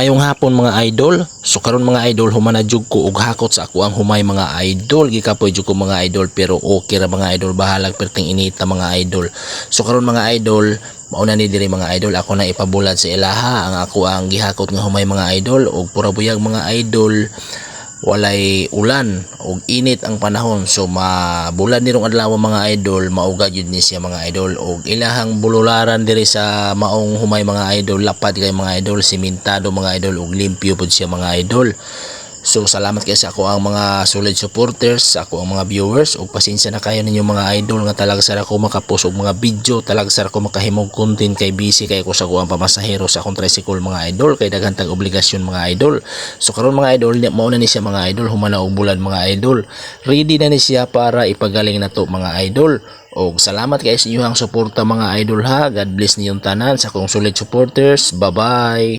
Mayong hapon mga idol. So karon mga idol humana jud ko og hakot sa ako ang humay mga idol. Gikapoy jud ko mga idol pero okay ra mga idol bahalag perting inita mga idol. So karon mga idol mauna ni diri mga idol ako na ipabulat sa ilaha ang ako ang gihakot nga humay mga idol og pura buyag mga idol walay ulan og init ang panahon. So mabulan nirong adlaw mga idol mauga jud ni siya mga idol. Og ilahang bulularan diri sa maong humay mga idol. Lapad kay mga idol simentado mga idol. Og limpyo pud siya mga idol So salamat kayo sa ako ang mga solid supporters, sa ako ang mga viewers ug pasensya na kayo ninyo mga idol nga talaga sa ako makapos og mga video, talaga sa ako makahimog content kay busy kay ko sa ako ang pamasahero sa akong tricycle mga idol kay daghan tag obligasyon mga idol. So karon mga idol, mao na ni siya mga idol, humana og bulan mga idol. Ready na ni siya para ipagaling na to mga idol. Og salamat kayo sa inyong suporta mga idol ha. God bless niyong tanan sa akong solid supporters. Bye-bye.